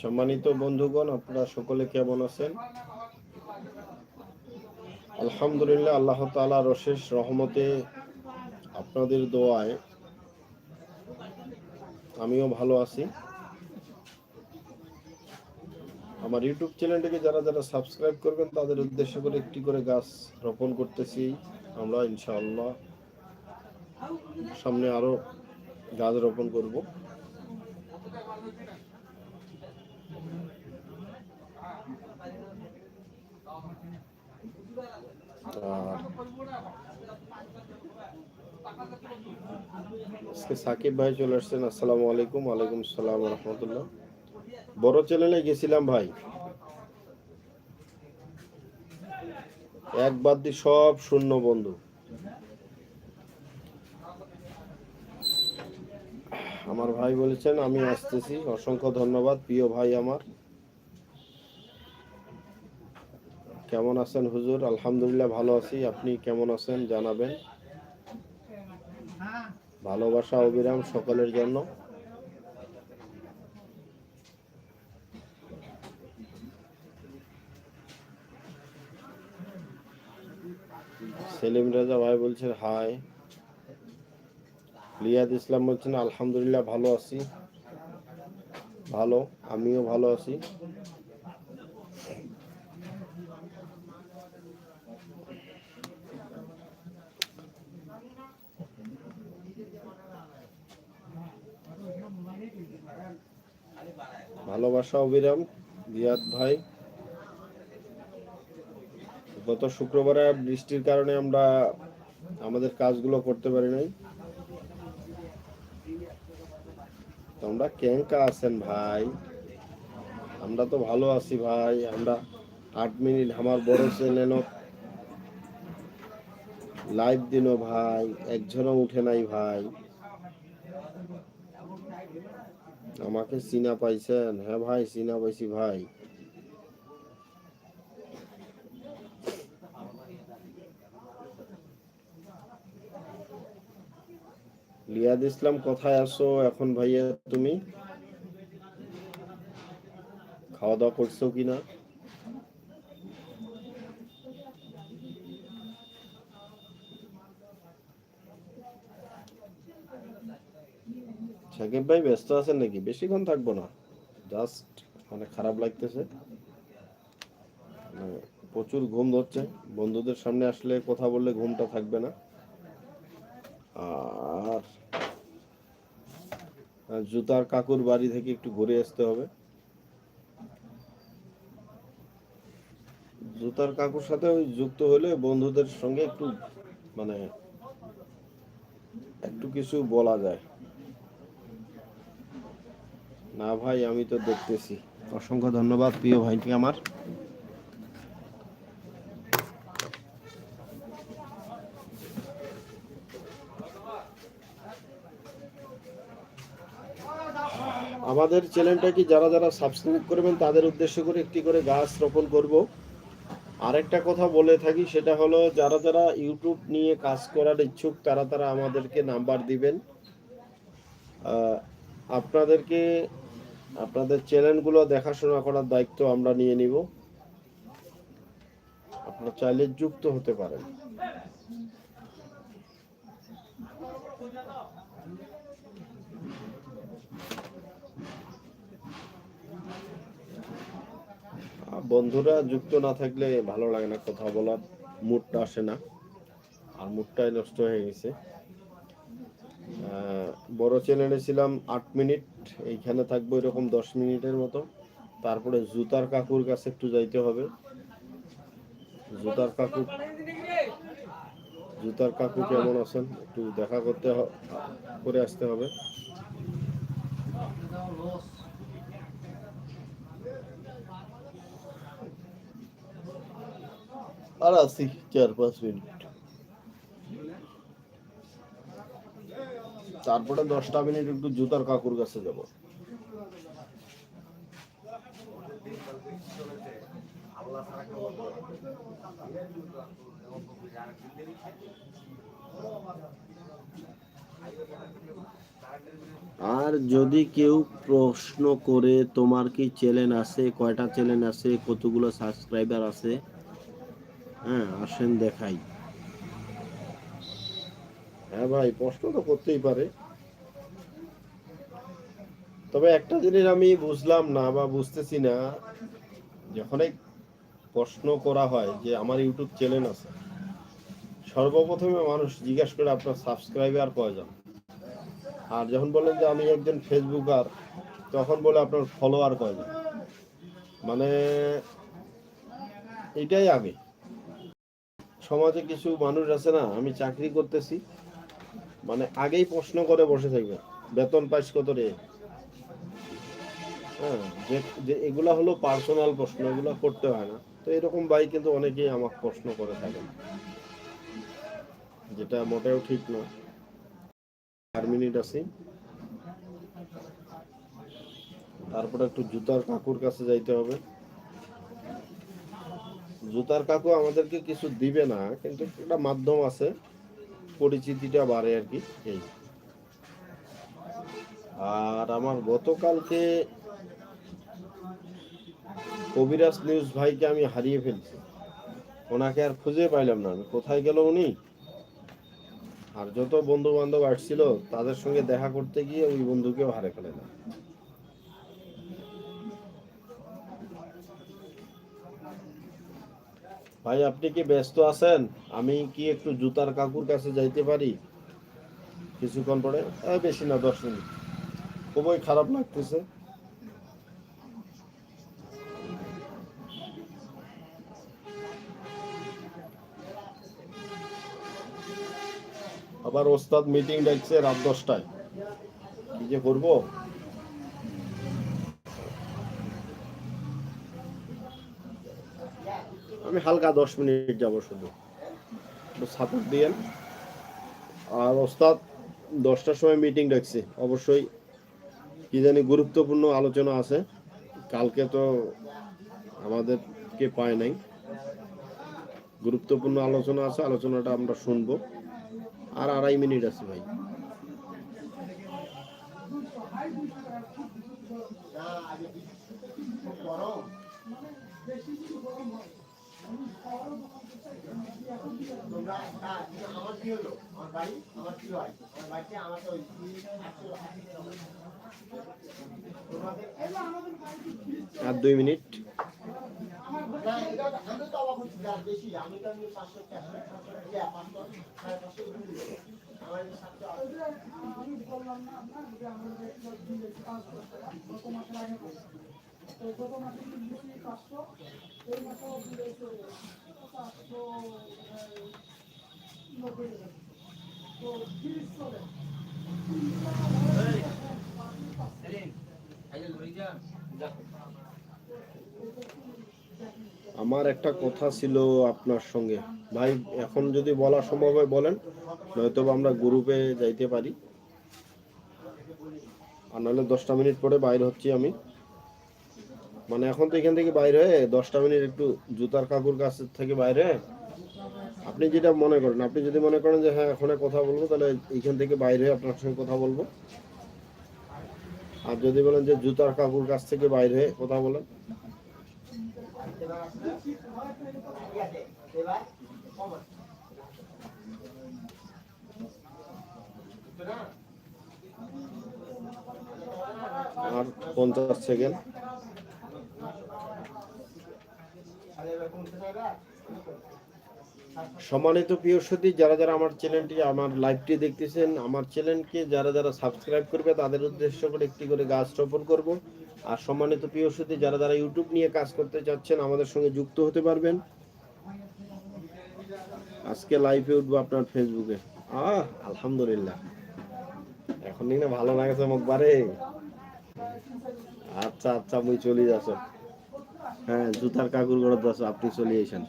সম্মানিত বন্ধুগণ, আপনারা সকলে কেমন আছেন? আলহামদুলিল্লাহ, আল্লাহ তাআলার অশেষ রহমতে আপনাদের দোয়ায় আমিও ভালো আছি। আমার ইউটিউব চ্যানেলটিকে যারা যারা সাবস্ক্রাইব করবেন, তাদের উদ্দেশ্য করে একটি করে গাছ রোপণ করতেছি আমরা, ইনশাআল্লাহ। সামনে আরও গাছ রোপণ করব। আজকে সাকিব ভাই চলে আসছেন। আসসালামু আলাইকুম। ওয়ালাইকুম সালাম রহমতুল্লাহ। বড় চ্যানেলে গেছিলাম ভাই। এক বাদ দিয়ে সব শূন্য বন্ধু। আমার ভাই বলেছেন, আমি আসতেছি। অসংখ্য ধন্যবাদ, প্রিয় ভাই আমার। কেমন আছেন হুজুর? আলহামদুলিল্লাহ ভালো আছি। আপনি কেমন আছেন জানাবেন? ভালোবাসা, অবিরাম সকলের জন্য। সেলিম রাজা ভাই বলছেন, হাই। লিয়াদ ইসলাম বলছেন, আলহামদুলিল্লাহ ভালো আছি। ভালো, আমিও ভালো আছি। ভালোবাসা অবিরাম রিয়াদ ভাই। গত শুক্রবারে বৃষ্টির কারণে আমরা আমাদের কাজগুলো করতে পারি নাই। তোমরা কেঙ্কা আছেন ভাই। আমরা তো ভালো আছি ভাই, আমরা আট মিনিট আমার বড় চ্যানেল লাইভ দিন ভাই, একজনও উঠে নাই ভাই। আমাকে চিনা পাইছেন। হ্যাঁ ভাই, চিনা পাইছি ভাই। লিয়াদ ইসলাম, কোথায় আসো এখন ভাইয়া তুমি? খাওয়া দাওয়া করছ কিনা? সাকিব ভাই, ব্যস্ত আছেন নাকি? বেশিক্ষণ থাকব না। জাস্ট মানে খারাপ লাগতেছে। মানে প্রচুর ঘুম ধরছে। বন্ধুদের সামনে আসলে কথা বললে ঘুমটা থাকবে না। আর জুতার কাকুর বাড়ি থেকে একটু ঘুরে আসতে হবে। জুতার কাকুর সাথে ওই যুক্ত হলে বন্ধুদের সঙ্গে একটু মানে একটু কিছু বলা যায়। না ভাই, আমি তো দেখতেছি। অসংখ্য ধন্যবাদ, প্রিয় ভাইটি আমার। আমাদের চ্যানেলটা কি যারা যারা সাবস্ক্রাইব করবেন, তাদের উদ্দেশ্য করে একটি করে গাছ রোপণ করব। আরেকটা কথা বলে থাকি, সেটা হলো যারা যারা ইউটিউব নিয়ে কাজ করার ইচ্ছুক, তারা তারা আমাদেরকে নাম্বার দিবেন। আপনাদেরকে আপনাদের চ্যানেলগুলো দেখাশোনা করার দায়িত্ব আমরা নিয়ে নিব। আপনারা চাইলে যুক্ত হতে পারেন। বন্ধুরা, যুক্ত না থাকলে ভালো লাগে না কথা বলার। মুডটা আসে না। আর মুডটাই নষ্ট হয়ে গেছে। বড় চ্যানেলে ছিলাম আট মিনিট, এইখানে থাকব এরকম দশ মিনিটের মতো। তারপরে জুতার কাকুর কাছে একটু যাইতে হবে। জুতার কাকু জুতার কাকু কেমন আছেন? একটু দেখা করতে করে আসতে হবে। আর আছি চার পাঁচ মিনিট। তারপরে দশটা মিনিট একটু জুতার কাকুর কাছে যাব। আর যদি কেউ প্রশ্ন করে, তোমার কি চ্যানেল আছে? কয়টা চ্যানেল আছে? কতগুলো সাবস্ক্রাইবার আছে? হ্যাঁ আসেন দেখাই। হ্যাঁ ভাই প্রশ্ন তো করতেই পারে। তবে একটা জিনিস আমি বুঝলাম না বা বুঝতেছি না যখনই প্রশ্ন করা হয় যে আমার ইউটিউব চ্যানেল আছে, সর্বপ্রথমে মানুষ জিজ্ঞাসা করে আপনার সাবস্ক্রাইবার কয়জন আর যখন বলেন যে আমি একজন ফেসবুকার, তখন বলে আপনার ফলোয়ার কয়জন মানে এটাই আগে। সমাজে কিছু মানুষ আছে না, আমি চাকরি করতেছি মানে আগেই প্রশ্ন করে বসে থাকবে। বেতন পাইস কত রে? হ্যাঁ যে এগুলা হলো পার্সোনাল প্রশ্ন, এগুলো করতে হয় না। তো এরকম ভাই কিন্তু অনেকেই আমাকে প্রশ্ন করে থাকেন যেটা মোটেও ঠিক না চার মিনিট আছে। তারপরে একটু জুতার কাকুর কাছে যাইতে হবে। জুতার কাকু আমাদেরকে কিছু দিবে না, কিন্তু একটা মাধ্যম আছে। পরিচিতিটা বাড়ে আর কি, এই। আর আমার গতকালকে কবিরাজ নিউজ ভাইকে আমি হারিয়ে ফেলছি। ওনাকে আর খুঁজে পাইলাম না, আমি কোথায় গেল উনি? আর যত বন্ধু বান্ধব আসছিল, তাদের সঙ্গে দেখা করতে গিয়ে ওই বন্ধুকেও হারে ফেলেলাম ভাই, আপনি কি ব্যস্ত আছেন? আমি কি একটু জুতার কাকুর কাছে যাইতে পারি? কিছুক্ষণ পরে? বেশি না, দশ মিনিট। খুবই খারাপ লাগতেছে। আবার ওস্তাদ মিটিং ডাকছে রাত দশটায়। কি যে করব? আমি হালকা দশ মিনিট যাব শুধু। সাপোর্ট দিয়েন। আর ওস্তাদ, দশটার সময় মিটিং ডাকছে। অবশ্যই কি জানি গুরুত্বপূর্ণ আলোচনা আছে। কালকে তো আমাদেরকে পায় নাই। গুরুত্বপূর্ণ আলোচনা আছে, আলোচনাটা আমরা শুনব। আর আড়াই মিনিট আছে ভাই। কিন্তু আমার কি হলো আমার বাড়ি আমার হয় আমার বাড়িতে ওই তোমাদের আর দুই মিনিট তো তো। আমার আমার একটা কথা ছিল আপনার সঙ্গে। ভাই, এখন যদি বলা সম্ভব হয় বলেন নয়তো আমরা গ্রুপে যাইতে পারি। আর নাহলে দশটা মিনিট পরে বাইরে হচ্ছি আমি। মানে এখন তো এখান থেকে বাইরে হয়ে দশটা মিনিট একটু জুতার কাকুর কাছ থেকে বাইরে আপনি যেটা মনে করেন, আপনি যদি মনে করেন যে হ্যাঁ এখন কথা বলব, তাহলে এইখান থেকে বাইরে হয়ে আপনার সঙ্গে কথা বলব। আর যদি বলেন যে জুতার কাকুর কাছ থেকে বাইরে হয়ে কথা বলেন। আর পঞ্চাশ সেকেন্ড। সম্মানিত প্রিয় সতী যারা যারা আমার চ্যানেলটি, আমার লাইভটি দেখতেছেন, আমার চ্যানেলকে যারা যারা সাবস্ক্রাইব করবে, তাদের উদ্দেশ্য করে একটি করে গাছ রোপণ করব। আর সম্মানিত প্রিয় সতী যারা যারা ইউটিউব নিয়ে কাজ করতে চাচ্ছেন, আমাদের সঙ্গে যুক্ত হতে পারবেন। আজকে লাইভে উঠবো আপনার ফেসবুকে। আহ, আলহামদুলিল্লাহ। এখন না ভালো লাগেছে মুখ বারে আচ্ছা আচ্ছা মুই চলে যাচ্ছ। হ্যাঁ জুতার কাকুর গড়ত আছে আপনি চলে এসেন